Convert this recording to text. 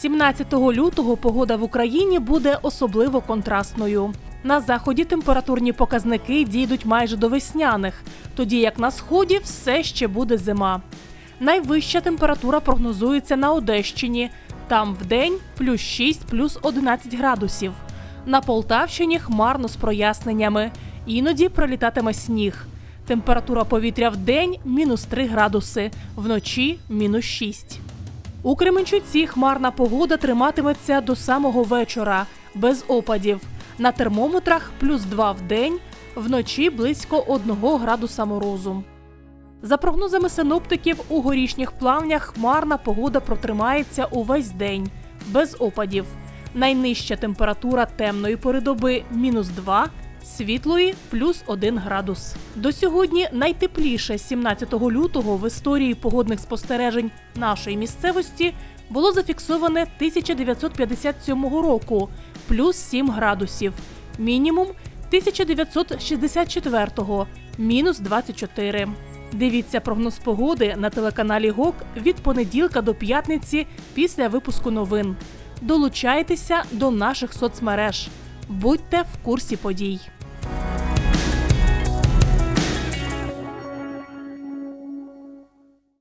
17 лютого погода в Україні буде особливо контрастною. На заході температурні показники дійдуть майже до весняних, тоді як на сході все ще буде зима. Найвища температура прогнозується на Одещині. Там вдень плюс 6, плюс 11 градусів. На Полтавщині хмарно з проясненнями. Іноді пролітатиме сніг. Температура повітря в день мінус 3 градуси, вночі мінус 6. У Кременчуці хмарна погода триматиметься до самого вечора, без опадів. На термометрах плюс 2 в день, вночі близько 1 градуса морозу. За прогнозами синоптиків, у горішніх плавнях хмарна погода протримається увесь день, без опадів. Найнижча температура темної пори доби мінус 2, світлої плюс 1 градус. До сьогодні найтепліше 17 лютого в історії погодних спостережень нашої місцевості було зафіксоване 1957 року плюс 7 градусів. Мінімум 1964 мінус 24. Дивіться прогноз погоди на телеканалі ГОК від понеділка до п'ятниці після випуску новин. Долучайтеся до наших соцмереж. Будьте в курсі подій.